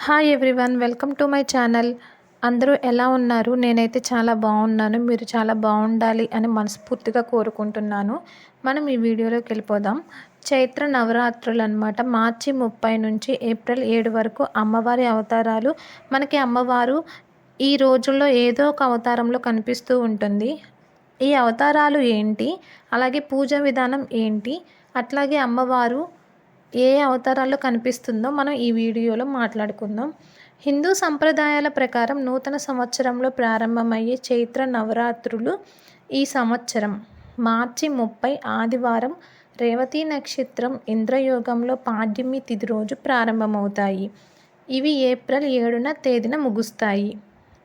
Hi everyone welcome to my channel అందరూ ఎలా ఉన్నారు? నేనైతే చాలా బాగున్నాను. మీరు చాలా బాగుండాలి అని మనస్ఫూర్తిగా కోరుకుంటున్నాను. మనం ఈ వీడియోలోకి వెళ్ళిపోదాం. చైత్ర నవరాత్రులు అనమాట మార్చి ముప్పై నుంచి ఏప్రిల్ ఏడు వరకు అమ్మవారి అవతారాలు. మనకి అమ్మవారు ఈ రోజుల్లో ఏదో ఒక అవతారంలో కనిపిస్తూ ఉంటుంది. ఈ అవతారాలు ఏంటి? అలాగే పూజ విధానం ఏంటి? అట్లాగే అమ్మవారు ఏ అవతారాల్లో కనిపిస్తుందో మనం ఈ వీడియోలో మాట్లాడుకుందాం. హిందూ సంప్రదాయాల ప్రకారం నూతన సంవత్సరంలో ప్రారంభమయ్యే చైత్ర నవరాత్రులు ఈ సంవత్సరం. మార్చి ముప్పై ఆదివారం రేవతి నక్షత్రం ఇంద్రయోగంలో పాడ్యమి తిథి రోజు ప్రారంభమవుతాయి. ఇవి ఏప్రిల్ ఏడున తేదీన ముగుస్తాయి.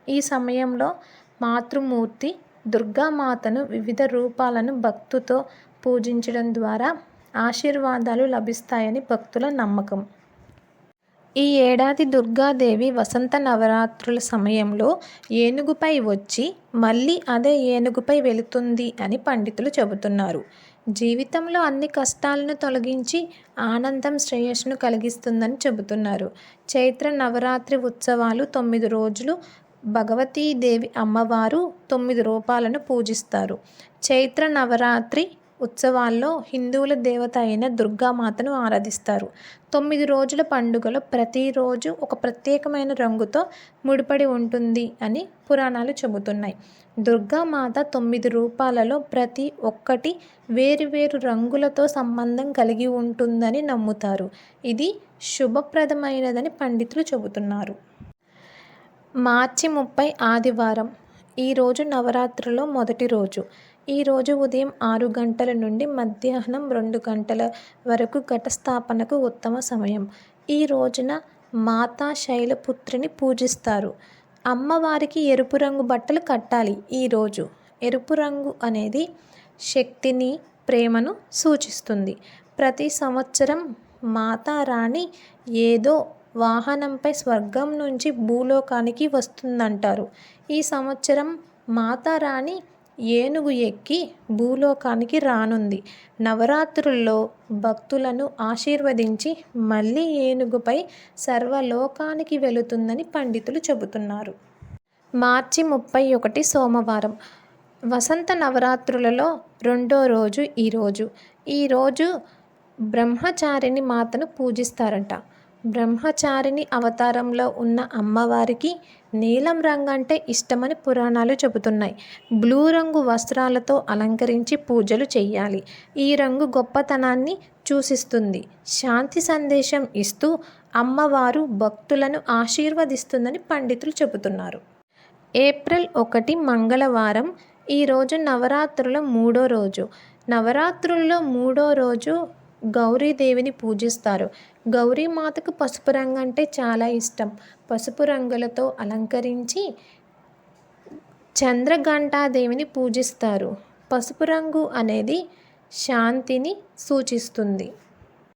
ఈ సమయంలో మాతృమూర్తి దుర్గామాతను వివిధ రూపాలను భక్తుతో పూజించడం ద్వారా ఆశీర్వాదాలు లభిస్తాయని భక్తుల నమ్మకం. ఈ ఏడాది దుర్గాదేవి వసంత నవరాత్రుల సమయంలో ఏనుగుపై వచ్చి మళ్ళీ అదే ఏనుగుపై వెళుతుంది అని పండితులు చెబుతున్నారు. జీవితంలో అన్ని కష్టాలను తొలగించి ఆనందం శ్రేయస్సును కలిగిస్తుందని చెబుతున్నారు. చైత్ర నవరాత్రి ఉత్సవాలు తొమ్మిది రోజులు. భగవతీదేవి అమ్మవారు తొమ్మిది రూపాలను పూజిస్తారు. చైత్ర నవరాత్రి ఉత్సవాల్లో హిందువుల దేవత అయిన దుర్గామాతను ఆరాధిస్తారు. తొమ్మిది రోజుల పండుగలో ప్రతిరోజు ఒక ప్రత్యేకమైన రంగుతో ముడిపడి ఉంటుంది అని పురాణాలు చెబుతున్నాయి. దుర్గామాత తొమ్మిది రూపాలలో ప్రతి ఒక్కటి వేరువేరు రంగులతో సంబంధం కలిగి ఉంటుందని నమ్ముతారు. ఇది శుభప్రదమైనదని పండితులు చెబుతున్నారు. మార్చి ముప్పై ఆదివారం ఈరోజు నవరాత్రిలో మొదటి రోజు. ఈరోజు ఉదయం ఆరు గంటల నుండి మధ్యాహ్నం రెండు గంటల వరకు ఘటస్థాపనకు ఉత్తమ సమయం. ఈ రోజున మాతా శైలపుత్రిని పూజిస్తారు. అమ్మవారికి ఎరుపు రంగు బట్టలు కట్టాలి ఈరోజు ఎరుపు రంగు అనేది శక్తిని ప్రేమను సూచిస్తుంది. ప్రతి సంవత్సరం మాతారాణి ఏదో వాహనంపై స్వర్గం నుంచి భూలోకానికి వస్తుందంటారు. ఈ సంవత్సరం మాతారాణి ఏనుగు ఎక్కి భూలోకానికి రానుంది. నవరాత్రుల్లో భక్తులను ఆశీర్వదించి మళ్ళీ ఏనుగుపై సర్వలోకానికి వెళుతుందని పండితులు చెబుతున్నారు. మార్చి ముప్పై ఒకటి సోమవారం. వసంత నవరాత్రులలో రెండో రోజు ఈరోజు ఈరోజు బ్రహ్మచారిణి మాతను పూజిస్తారంట. బ్రహ్మచారిణి అవతారంలో ఉన్న అమ్మవారికి నీలం రంగు అంటే ఇష్టమని పురాణాలు చెబుతున్నాయి. బ్లూ రంగు వస్త్రాలతో అలంకరించి పూజలు చేయాలి ఈ రంగు గొప్పతనాన్ని సూచిస్తుంది శాంతి సందేశం ఇస్తూ అమ్మవారు భక్తులను ఆశీర్వదిస్తుందని పండితులు చెబుతున్నారు. ఏప్రిల్ ఒకటి మంగళవారం ఈరోజు నవరాత్రుల మూడో రోజు. నవరాత్రుల్లో మూడో రోజు గౌరీదేవిని పూజిస్తారు. గౌరీమాతకు పసుపు రంగు అంటే చాలా ఇష్టం. పసుపు రంగులతో అలంకరించి చంద్రఘంటాదేవిని పూజిస్తారు. పసుపు రంగు అనేది శాంతిని సూచిస్తుంది.